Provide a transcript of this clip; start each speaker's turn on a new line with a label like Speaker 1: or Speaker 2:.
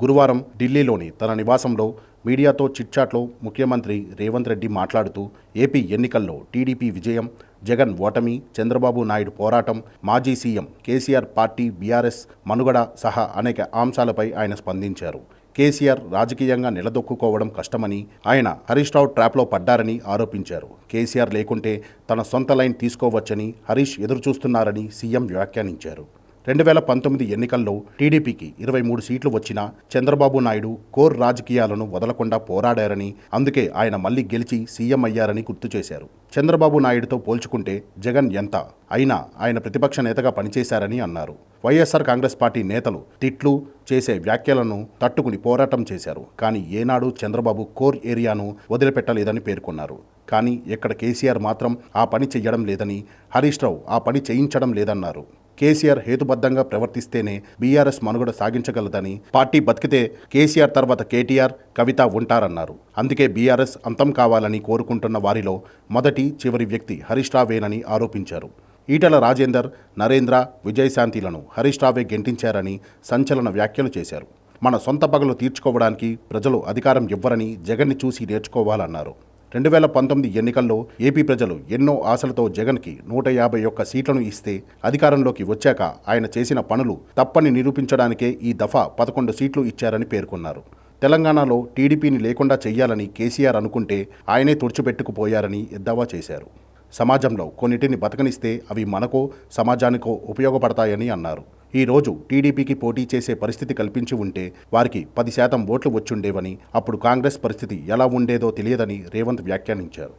Speaker 1: గురువారం ఢిల్లీలోని తన నివాసంలో మీడియాతో చిట్చాట్లో ముఖ్యమంత్రి రేవంత్ రెడ్డి మాట్లాడుతూ ఏపీ ఎన్నికల్లో టీడీపీ విజయం జగన్ ఓటమి చంద్రబాబు నాయుడు పోరాటం మాజీ సీఎం కేసీఆర్ పార్టీ బీఆర్ఎస్ మనుగడ సహా అనేక అంశాలపై ఆయన స్పందించారు. కేసీఆర్ రాజకీయంగా నిలదొక్కుకోవడం కష్టమని ఆయన హరీష్ రావు ట్రాప్లో పడ్డారని ఆరోపించారు. కేసీఆర్ లేకుంటే తన సొంత లైన్ తీసుకోవచ్చని హరీష్ ఎదురుచూస్తున్నారని సీఎం వ్యాఖ్యానించారు. రెండు వేల పంతొమ్మిది ఎన్నికల్లో టీడీపీకి ఇరవై మూడు సీట్లు వచ్చినా చంద్రబాబు నాయుడు కోర్ రాజకీయాలను వదలకుండా పోరాడారని అందుకే ఆయన మళ్ళీ గెలిచి సీఎం అయ్యారని గుర్తు చేశారు. చంద్రబాబు నాయుడుతో పోల్చుకుంటే జగన్ ఎంత అయినా ఆయన ప్రతిపక్ష నేతగా పనిచేశారని అన్నారు. వైఎస్ఆర్ కాంగ్రెస్ పార్టీ నేతలు తిట్లు చేసే వ్యాఖ్యలను తట్టుకుని పోరాటం చేశారు. కానీ ఏనాడు చంద్రబాబు కోర్ ఏరియాను వదిలిపెట్టలేదని పేర్కొన్నారు. కానీ ఇక్కడ కేసీఆర్ మాత్రం ఆ పని చెయ్యడం లేదని హరీష్ రావు ఆ పని చేయించడం లేదన్నారు. కేసీఆర్ హేతుబద్ధంగా ప్రవర్తిస్తేనే బీఆర్ఎస్ మనుగడ సాగించగలదని పార్టీ బతికితే కేసీఆర్ తర్వాత కేటీఆర్ కవిత ఉంటారన్నారు. అందుకే బీఆర్ఎస్ అంతం కావాలని కోరుకుంటున్న వారిలో మొదటి చివరి వ్యక్తి హరీష్ రావేనని ఆరోపించారు. ఈటల రాజేందర్ నరేంద్ర విజయశాంతిలను హరీష్ రావే గెంటించారని సంచలన వ్యాఖ్యలు చేశారు. మన సొంత పగలు తీర్చుకోవడానికి ప్రజలు అధికారం ఇవ్వరని జగన్ని చూసి నేర్చుకోవాలన్నారు. రెండు వేల పంతొమ్మిది ఎన్నికల్లో ఏపీ ప్రజలు ఎన్నో ఆశలతో జగన్కి నూట యాభై ఒక్క సీట్లను ఇస్తే అధికారంలోకి వచ్చాక ఆయన చేసిన పనులు తప్పని నిరూపించడానికే ఈ దఫా పదకొండు సీట్లు ఇచ్చారని పేర్కొన్నారు. తెలంగాణలో టీడీపీని లేకుండా చేయాలని కేసీఆర్ అనుకుంటే ఆయనే తుడిచిపెట్టుకుపోయారని ఎద్దావా చేశారు. సమాజంలో కొన్నిటిని బతకనిస్తే అవి మనకో సమాజానికో ఉపయోగపడతాయని అన్నారు. ఈ రోజు టీడీపీకి పోటీ చేసే పరిస్థితి కల్పించి ఉంటే వారికి పది శాతం ఓట్లు వచ్చుండేవని అప్పుడు కాంగ్రెస్ పరిస్థితి ఎలా ఉండేదో తెలియదని రేవంత్ వ్యాఖ్యానించారు.